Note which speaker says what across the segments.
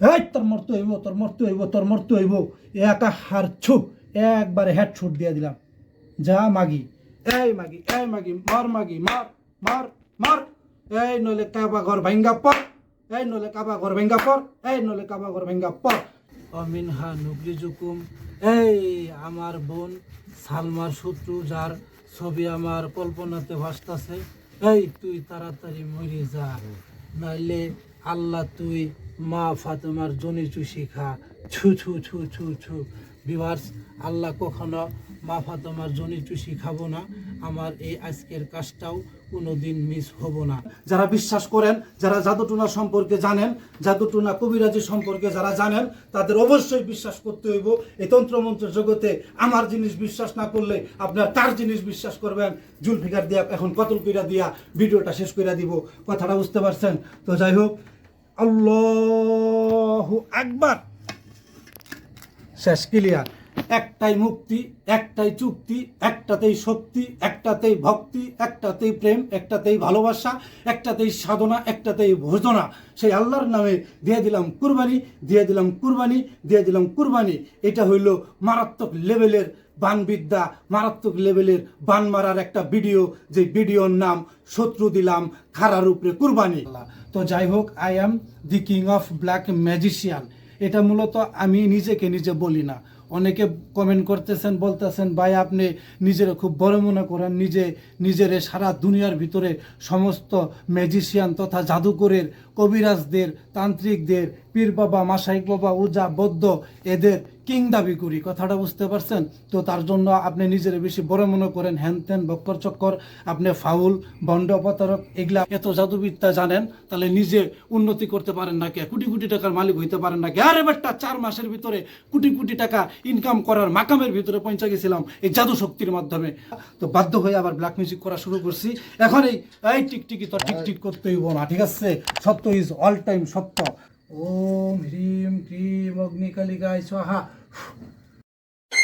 Speaker 1: এই, তোর মরতে হইব, তোর মরতে হইব, তোর মরতে হইব। একা হার ছুপ একবারে হেড ছুট দিয়ে দিলাম। যা মাগি। এই মাগি এই মাগি, মার মাগি, মার মার মার। এই নলে কাবা ঘর ভাঙ্গা পর, এই নলে কাবা ঘর ভাঙ্গা পর, এই নলে কাবা ঘর ভাঙ্গা পর। অমিন হা নুগলি জুকুম, এই আমার বোন সালমার শত্রু, যার ছবি আমার কল্পনাতে ভাসতাছে। এই, তুই তাড়াতাড়ি মরে যা, নাইলে আল্লাহ তুই, মা ফাতেমার জনি চুষি খা। ছু ছু ছু ছু ছু। বিভার্স, আল্লাহ কখনো মা ফাতেমার জনি চুষি খাব না। আমার এই আজকের কাজটাও কোনোদিন মিস হব না। যারা বিশ্বাস করেন, যারা জাদুটুনা সম্পর্কে জানেন, জাদুটুনা কবিরাজি সম্পর্কে যারা জানেন, তাদের অবশ্যই বিশ্বাস করতে হইব। এই তন্ত্রমন্ত্র জগতে আমার জিনিস বিশ্বাস না করলে আপনার তার জিনিস বিশ্বাস করবেন? জুলফিকার দিয়া, এখন কতল কইরা দিয়া ভিডিওটা শেষ কইরা দিব। কথাটা বুঝতে পারছেন? তো যাই হোক আল্লাহ আকবার। শেষ ক্লিয়ার। একটাই মুক্তি, একটাই চুক্তি, একটাতেই শক্তি, একটাতেই ভক্তি, একটাতেই প্রেম, একটাতেই ভালোবাসা, একটাতেই সাধনা, একটাতেই ভোজনা। সেই আল্লাহর নামে দিয়ে দিলাম কুরবানি, দিয়ে দিলাম কুরবানি, দিয়ে দিলাম কুরবানি। এটা হইল মারাত্মক লেভেলের বানবিদ্যা, মারাত্মক লেভেলের বান মারার একটা ভিডিও। যে ভিডিওর নাম, শত্রু দিলাম খারার উপরে কুরবানি। তো যাই হোক I am the king of black magician এটা মূলত আমি নিজেকে নিজে বলি না। অনেকে কমেন্ট করতেছেন, বলতেছেন, ভাই, আপনি নিজের খুব বড় মনে করেন। নিজে, নিজের সারা দুনিয়ার ভিতরে সমস্ত ম্যাজিশিয়ান তথা জাদুকরের কবিরাজদের, তান্ত্রিকদের, পীর বাবা, মাসাইক বাবা, উজা, বৌদ্ধ এদের কিং দাবি করি। কথাটা বুঝতে পারছেন? তো তার জন্য আপনি নিজের বেশি বড় মনে করেন হ্যান ত্যান বক্কর চক্কর, আপনি ফাউল, বন্ড, অপতারক, এগুলা এত জাদুবিদ্যা জানেন, তাহলে নিজে উন্নতি করতে পারেন না কে? কোটি কোটি টাকার মালিক হইতে পারেন না কে? আরে বেটা, চার মাসের ভিতরে কোটি কোটি টাকা ইনকাম করার মাকামের ভিতরে পৌঁছে গেছিলাম এই জাদু শক্তির মাধ্যমে। তো বাধ্য হয়ে আবার ব্ল্যাক মিউজিক করা শুরু করছি। এখন এই টিকটিকি তো টিকটিক করতেই না, ঠিক আছে? সত্য ইজ অল টাইম সত্য ওম হ্রিম ক্রিম অগ্নিকালিকায় স্বাহা।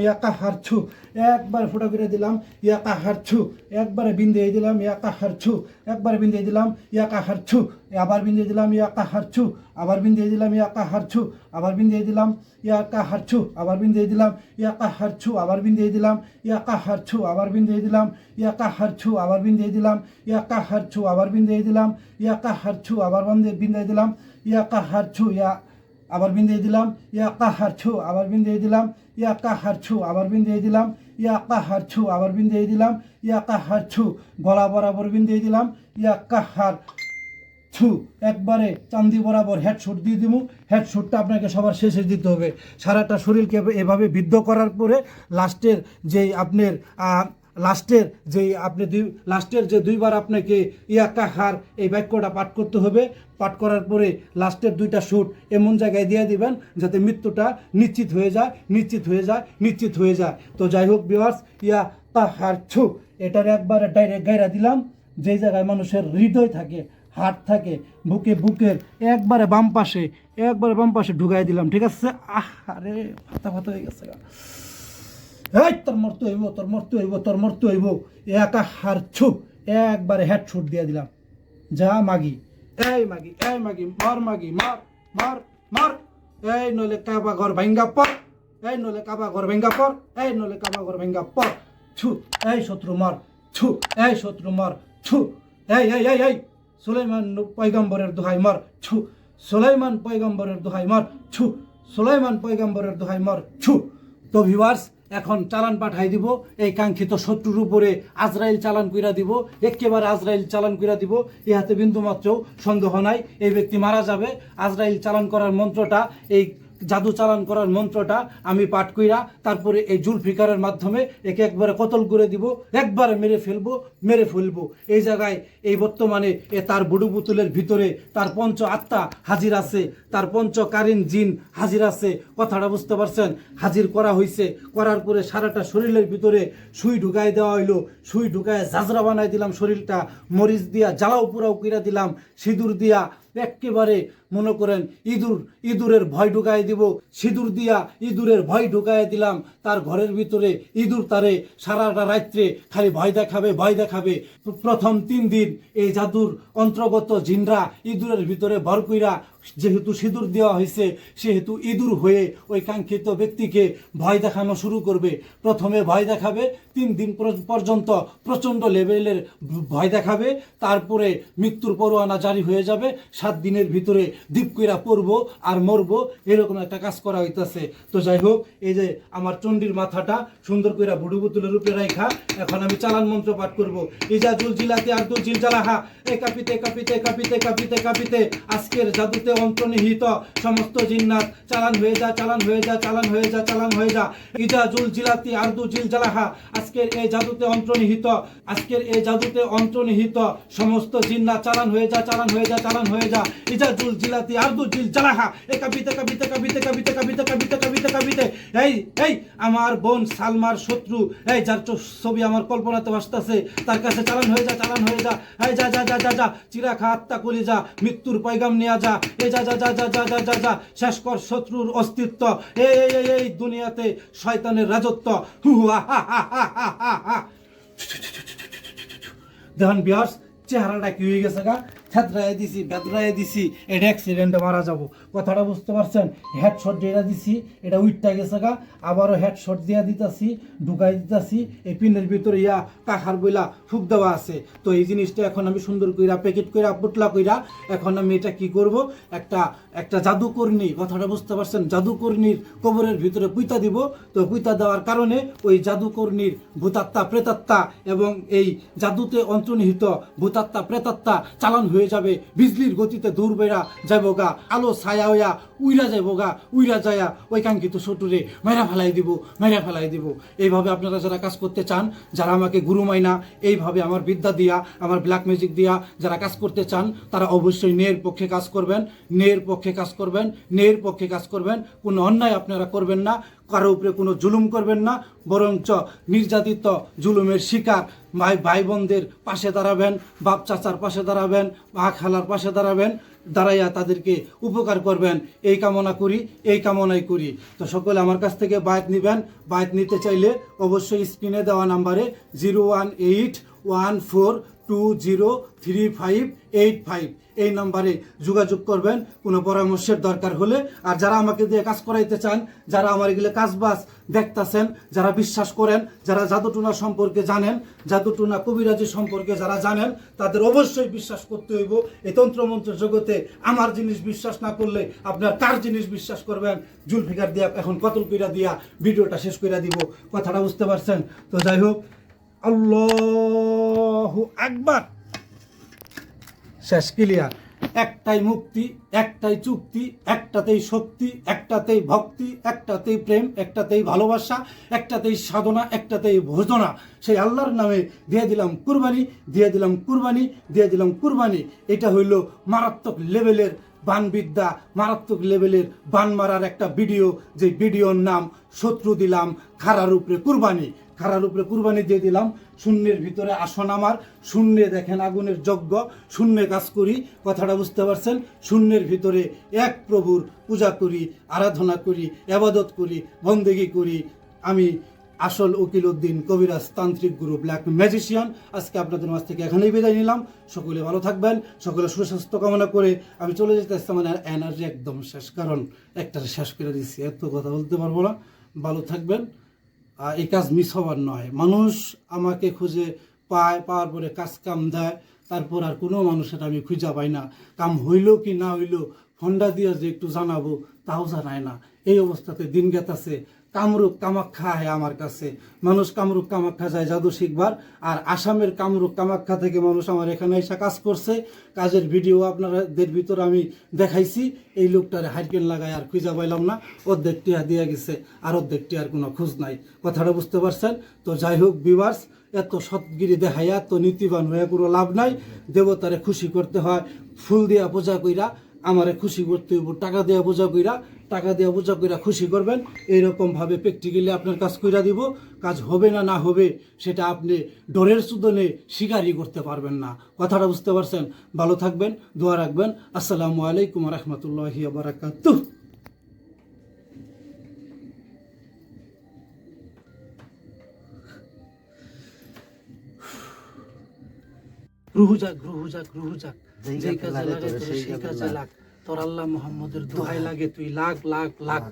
Speaker 1: ইয়াকা হারছু একবার ফোটা করে দিলাম ইয়াকা হারছু একবারে বিন্দে দিলাম ইয়াকা হারছু একবারে বিন্দে দিলাম ইয়াকা হারছু আবার বিন্দে দিলাম ইয়াকা হারছু আবার বিন্দে দিলাম ইয়াকা হারছু আবার বিন্দে দিলাম ইয়াকা হারছু আবার বিন্দে দিলাম ইয়াকা হারছু আবার বিন্দে দিলাম ইয়াকা হারছু আবার বিন্দে দিলাম ইয়াকা হারছু আবার বিন্দে দিলাম ইয়াকা হারছু আবার বিন্দে দিলাম ইয়াকা হারছু আবার বন্দে দিলাম ইয়াকা হারছু ইয়া আবার বিন্দিয়ে দিলাম, ইয়া কাহার ছু, আবার বিন্দিয়ে দিলাম, ইয়া কাহার ছু, আবার বিন্দিয়ে দিলাম, ইয়া কাহার ছু, আবার বিন্দিয়ে দিলাম, ইয়া কাহার ছু, গলা বরাবর বিন্দিয়ে দিলাম, ইয়া কাহার ছু, একবারে চান্দি বরাবর হেডশুট দিয়ে দিব হেডশুটটা আপনাকে সবার শেষে দিতে হবে। সারাটা শরীরকে এভাবে বিদ্ধ করার পরে লাস্টের যেই আপনার লাস্টের যে আপনি দুই, লাস্টের যে দুইবার আপনাকে ইয়াকাহার এই বাক্যটা পাঠ করতে হবে। পাঠ করার পরে লাস্টের দুইটা শুট এমন জায়গায় দিয়ে দিবেন যাতে মৃত্যুটা নিশ্চিত হয়ে যায়, নিশ্চিত হয়ে যায়, নিশ্চিত হয়ে যায়। তো যাই হোক বিভার্স ইয়া কাহার ছু, এটার একবারে ডাইরেক্ট গাইরা দিলাম। যেই জায়গায় মানুষের হৃদয় থাকে হাট থাকে, বুকে বুকের একবারে বাম পাশে, একবারে বাম পাশে ঢুকাই দিলাম, ঠিক আছে? আহ আরে ফাতা ফাতা হয়ে গেছে। এই, তোর মরতে হইব, তোর মরতে হইব, তোর মরতে হইব। একা হার ছুপ একবারে হেড ছুট দিয়ে দিলাম। যা মাগি, এই মাগি এই মাগি, মার মাগি, মার মার মার। এই নলে কাবা ঘর ভাঙ্গা পর, এই নলে কাবা ঘর ভাঙ্গা পর, এই নলে কাবা ঘর ভাঙ্গা পর। ছু, এই শত্রু মার, ছু, এই শত্রু মার, ছু। এই এই এই এই, সুলাইমান পয়গম্বরের দোহাই মার, ছু। সুলাইমান পয়গম্বরের দোহাই মার, ছু। সুলাইমান পয়গম্বরের দোহাই মার, ছু। তো ভিউয়ার্স এখন চালান পাঠাই দিব, এই কাঙ্ক্ষিত শত্রুর উপরে আজরাইল চালান কইরা দিব একেবারে আজরাইল চালান কইরা দিব ইহাতে বিন্দু মাত্র সন্দেহ নাই, এই ব্যক্তি মারা যাবে, আজরাইল চালান করার মন্ত্রটা এই জাদু চালান করার মন্ত্রটা আমি পাঠ কইরা তারপরে এই জুলফিকারের মাধ্যমে একে একবারে কতল করে দিব, একবারে মেরে ফেলব মেরে ফেলব। এই জায়গায়, এই বর্তমানে এ তার বুড়ু পুতুলের ভিতরে তার পঞ্চ আত্মা হাজির আছে, তার পঞ্চকালীন জিন হাজির আছে। কথাটা বুঝতে পারছেন? হাজির করা হয়েছে করার পরে সারাটা শরীরের ভিতরে সুই ঢুকাই দেওয়া হইল। সুই ঢুকায় জাজরা বানাই দিলাম শরীরটা, মরিচ দিয়া জ্বালাও পুরাও কিরা দিলাম, সিঁদুর দিয়া একেবারে মনে করেন ইঁদুর, ইঁদুরের ভয় ঢুকাই দিব, সিঁদুর দিয়া ইঁদুরের ভয় ঢুকাই দিলাম, তার ঘরের ভিতরে ইঁদুর তারে সারাটা রাত্রে খালি ভয় দেখাবে ভয় দেখাবে। প্রথম তিন দিন এই জাদুর অন্তর্গত জিনরা ইঁদুরের ভিতরে ভর কইরা যেহেতু সিঁদুর দেওয়া হয়েছে, সেহেতু ইঁদুর হয়ে ওই কাঙ্ক্ষিত ব্যক্তিকে ভয় দেখানো শুরু করবে। প্রথমে ভয় দেখাবে, তিন দিন পর- পর্যন্ত প্রচণ্ড লেভেলের ভয় দেখাবে, তারপরে মৃত্যুর পরোয়ানা জারি হয়ে যাবে, সাত দিনের ভিতরে দ্বীপ কইরা পড়ব আর মরবো, এরকম একটা কাজ করা হইতেছে। তো যাই হোক, এই যে আমার চণ্ডীর মাথাটা সুন্দর কইরা বুড়ু বুতুলের রূপে রাইখা, এখন আমি চালান মন্ত্র পাঠ করব। ইজা জুল জিলাতে আর দুল জিল জালাহা এ কাপিতে কাপিতে কাপিতে কাপিতে কাপিতে, আজকের জাদুতে অন্তর্নিহিত সমস্ত জিন্নাত চালান হয়ে যা, চালান হয়ে যা, চালান হয়ে যা, চালান হয়ে যা। ইজা জুল জিলাতি আর দু জিল জালাহা, আজকের এই জাদুতে অন্তর্নিহিত, আজকের এই জাদুতে অন্তর্নিহিত, সমস্ত জিন্নাত চালান হয়ে যা, চালান হয়ে যা, চালান হয়ে যা। ইজা জুল জিলাতি আর দু জিল জালাহা, এ কাপিতে কাপিতে কাপিতে কাপিতে কাপিতে কাপিতে কাপিতে কাপিতে এই এই, আমার বোন সালমার শত্রু, এই, যার ছবি আমার কল্পনাতে আসতেছে তার কাছে চালান হয়ে যা, চালান হয়ে যা। এই, যা যা যা যা যা চিরা খা আত্মা কলি যা মৃত্যুর পয়গাম নিয়ে যা। যা যা যা যা যা যা যা যা শেষ কর শত্রুর অস্তিত্ব। এই এই এই দুনিয়াতে শয়তানের রাজত্ব। হু হু, হা হা বিয়াস চেহারাটা কি হয়ে গেছে গা? থেতরায় দিছি বেদরায় দিছি এটা অ্যাক্সিডেন্টে মারা যাব। কথাটা বুঝতে পারছেন? হেডশট যেটা দিছি, এটা উইটটা গেছে গা, আবারও হেডশট দিয়া দিতাছি, ঢুকাই দিতাছি, এই পিনের ভিতরে ইয়া কাখার বইলা ফুক দেওয়া আছে। তো এই জিনিসটা এখন আমি সুন্দর কইরা প্যাকেট কইরা পুটলা কইরা, এখন আমি এটা কি করব? একটা একটা জাদুকর্ণী, কথাটা বুঝতে পারছেন? জাদুকর্ণীর কবরের ভিতরে পুইতা দিব। তো পুইতা দেওয়ার কারণে ওই জাদুকর্ণীর ভূতাত্মা, প্রেতাত্মা এবং এই জাদুতে অন্তর্নিহিত ভূতাত্মা, প্রেতাত্মা চালান হয়ে যাবে। বিজলির গতিতে দূর বেড়া যাব গা। আলো, ছায়া হইয়া উইরা যাইব গা উইরা যায়া ওই কাঙ্ক্ষিত শটুরে মেরা ফেলাই দিব, মেরা ফেলাই দিব। এইভাবে আপনারা যারা কাজ করতে চান, যারা আমাকে গুরু মাইনা, এইভাবে আমার বিদ্যা দিয়া, আমার ব্ল্যাক ম্যাজিক দিয়া যারা কাজ করতে চান, তারা অবশ্যই ন্যায়ের পক্ষে কাজ করবেন, ন্যায়ের পক্ষে কাজ করবেন, ন্যায়ের পক্ষে কাজ করবেন। কোনো অন্যায় আপনারা করবেন না, কারও উপরে কোনো জুলুম করবেন না, বরঞ্চ নির্যাতিত জুলুমের শিকার ভাই ভাই বোনদের পাশে দাঁড়াবেন বাপ চাচার পাশে দাঁড়াবেন মা খালার পাশে দাঁড়াবেন। দাঁড়াইয়া তাদেরকে উপকার করবেন। এই কামনা করি, এই কামনাই করি। তো সকলে আমার কাছ থেকে বায়াত নেবেন। বায়াত নিতে চাইলে অবশ্যই স্ক্রিনে দেওয়া নাম্বারে zero one eight one four two zero three five eight five এই নাম্বারে যোগাযোগ করবেন, কোনো পরামর্শের দরকার হলে। আর যারা আমাকে দিয়ে কাজ করাইতে চান, যারা আমার এগুলো কাজ বাজ দেখতাছেন, যারা বিশ্বাস করেন, যারা জাদুটুনা সম্পর্কে জানেন, জাদুটুনা কবিরাজি সম্পর্কে যারা জানেন, তাদের অবশ্যই বিশ্বাস করতে হইব। এই তন্ত্রমন্ত্র জগতে আমার জিনিস বিশ্বাস না করলে আপনার কার জিনিস বিশ্বাস করবেন? জুলফিকার দিয়া, এখন কতল কইরা দিয়া ভিডিওটা শেষ কইরা দিব। কথাটা বুঝতে পারছেন? তো যাই হোক আল্লাহ আকবার। শেষ ক্লিয়ার। একটাই মুক্তি, একটাই চুক্তি, একটাতেই শক্তি, একটাতেই ভক্তি, একটাতেই প্রেম, একটাতেই ভালোবাসা, একটাতেই সাধনা, একটাতেই ভোজনা। সেই আল্লাহর নামে দিয়ে দিলাম কুরবানি, দিয়ে দিলাম কুরবানি, দিয়ে দিলাম কুরবানি। এটা হইল মারাত্মক লেভেলের বানবিদ্যা, মারাত্মক লেভেলের বান মারার একটা ভিডিও। যে ভিডিওর নাম, শত্রু দিলাম খারার উপরে কুরবানি। খারার উপরে কুরবানি দিয়ে দিলাম। শূন্যের ভিতরে আসন আমার। শূন্যে দেখেন আগুনের যজ্ঞ। শূন্যে কাজ করি। কথাটা বুঝতে পারছেন? শূন্যের ভিতরে এক প্রভুর পূজা করি, আরাধনা করি, আবাদত করি, বন্দেগি করি। আমি আসল উকিল উদ্দিন কবিরাজ তান্ত্রিক গুরু, ব্ল্যাক ম্যাজিশিয়ান। আজকে আপনাদের মাঝ থেকে এখানেই বিদায় নিলাম। সকলে ভালো থাকবেন। সকলে সুস্বাস্থ্য কামনা করে আমি চলে যেতে মানে এনার্জি একদম শেষ। কারণ একটা শেষ করে দিচ্ছি এত কথা বলতে পারব না। ভালো থাকবেন। এই কাজ মিস হবার নয়। মানুষ আমাকে খুঁজে পায়, পাওয়ার পরে কাজ কাম দেয়, তারপর আর কোনো মানুষের আমি খুঁজা পাই না। কাম হইল কি না হইল ফন্ডা দিয়ে যে একটু জানাব, তাও জানায় না। এই অবস্থাতে দিন গেতাছে কামরূপ কামাখ্যা হয় আমার কাছে। মানুষ কামরূপ কামাখ্যা যায় জাদু শিখবার, আর আসামের কামরূপ কামাখ্যা থেকে মানুষ আমার এখানে এসে কাজ করছে। কাজের ভিডিও আপনাদের ভিতর আমি দেখাইছি। এই লোকটারে হাইকেন লাগায় আর খুঁজা পাইলাম না। অর্ধেক টিয়া দিয়া গেছে, আর অর্ধেক টিয়ার কোনো খোঁজ নাই। কথাটা বুঝতে পারছেন? তো যাই হোক বিভার্স এত সৎগিরি দেখাইয়া, এত নীতিবান হয়ে কোনো লাভ নাই। দেবতারে খুশি করতে হয়, ফুল দিয়া পূজা কইরা, আমারে খুশি করতে টাকা দেওয়া পূজা কইরা। টাকা দেওয়া পূজা কইরা খুশি করবেন এইরকম ভাবে প্র্যাকটিক্যালি আপনার কাজ কইরা দিব। কাজ হবে না না হবে সেটা আপনি ডরের সুদনে স্বীকারই করতে পারবেন না। কথাটা বুঝতে পারছেন? ভালো থাকবেন দোয়া রাখবেন। আসসালামু আলাইকুম রহমতুল্লাহি বারাকাতুহ। রুহু যাক রুহু যাক রুহু যাক। যেই কাজে লাগে তোর সেই কাজে লাগ। তোর আল্লাহ মোহাম্মদের দোহাই লাগে তুই লাখ লাখ লাখ।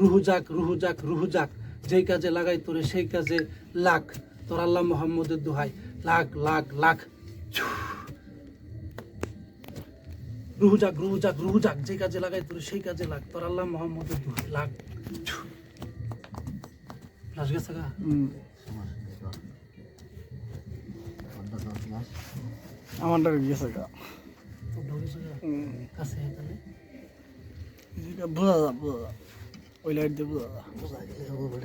Speaker 1: রুহু যাক রুহু যাক রুহু যাক। যেই কাজে লাগাই তোরে সেই কাজে লাখ। তোর আল্লাহ মোহাম্মদের দোহাই। লাখ লাখ লাখ। রুহু যাক রুহু যাক রুহু যাক। যে কাজে লাগাই তোরে সেই কাজে লাগ তোর আল্লাহ মোহাম্মদের দোহাই। লাখ। লাশ গেছে
Speaker 2: আমারটা গা।
Speaker 1: তাহলে
Speaker 2: এটা বোঝা যা বোঝা যা ওই লাইট দিয়ে বোঝা যা
Speaker 1: বোঝা গেলে হবে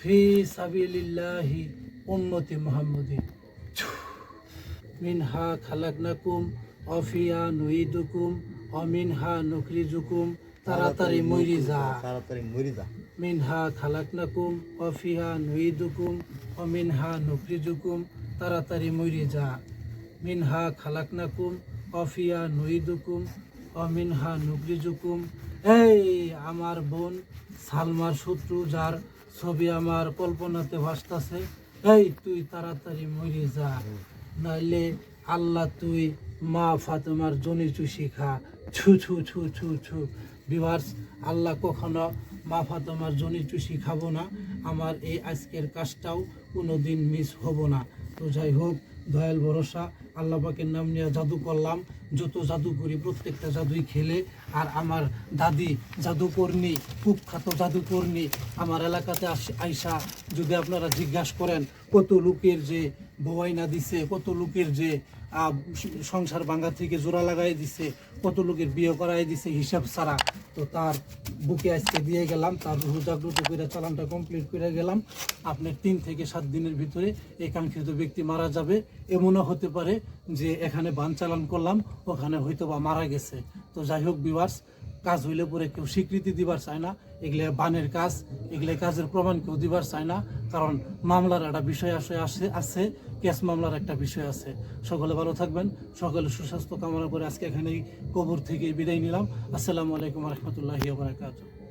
Speaker 1: ফি সাবিলিল্লাহি উম্মতি মুহাম্মাদি। মিনহা খালাকনাকুম অফিয়া নুইদুকুম অমিনহা নুকরিজুকুম তাড়াতাড়ি মরি যা
Speaker 3: তাড়াতাড়ি মরি যা
Speaker 1: মিনহা খালাকনাকুম অফিহা নুইদুকুম অমিনহা নুকরিজুকুম তাড়াতাড়ি মরি যা। মিনহা খালাকনাকুম, অফিয়া নুইদুকুম অমিনহা নুকরিজুকুম এই আমার বোন সালমার শত্রু, যার ছবি আমার কল্পনাতে ভাসতাছে। এই তুই তাড়াতাড়ি মরি যা। নাইলে আল্লাহ তুই মা ফাতেমার জনি চুষি খা। ছু ছু ছু ছু ছু। বিভার্স, আল্লাহ কখনো মা ফাতেমার জনি চুষি খাব না। আমার এই আজকের কাজটাও কোনো দিন মিস হব না। তো যাই হোক, দয়াল ভরসা, আল্লাহ পাকের নাম নিয়ে জাদু করলাম। যত জাদু করি, প্রত্যেকটা জাদুই খেলে। আর আমার দাদি জাদুকর্ণী কুখ্যাত জাদুকর্ণী আমার এলাকাতে আইসা যদি আপনারা জিজ্ঞাসা করেন, কত লোকের যে বওয়াইনা দিছে, কত লোকের যে সংসার ভাঙ্গা থেকে জোড়া লাগাই দিছে, কত লোকের বিয়ে করাই দিছে হিসাব ছাড়া। তো তার বুকে আজকে দিয়ে গেলাম, তার রুহ জাগ্রত করে চালানটা কমপ্লিট করে গেলাম। আপনার তিন থেকে সাত দিনের ভিতরে এই কাঙ্ক্ষিত ব্যক্তি মারা যাবে। এমনও হতে পারে যে এখানে বান চালান করলাম, ওখানে হয়তো বা মারা গেছে। তো যাই হোক বিভার্স কাজ হইলে পরে কেউ স্বীকৃতি দিবার চায় না, এগুলো বানের কাজ, এগুলো কাজের প্রমাণ কেউ দিবার চায় না, কারণ মামলার একটা বিষয় আসে আসে, আছে, কেস মামলার একটা বিষয় আছে। সকলে ভালো থাকবেন, সকলে সুস্বাস্থ্য কামনা করে আজকে এখানেই কবর থেকে বিদায় নিলাম। আসসালামু আলাইকুম রহমতুল্লাহি বারাকাতুহ।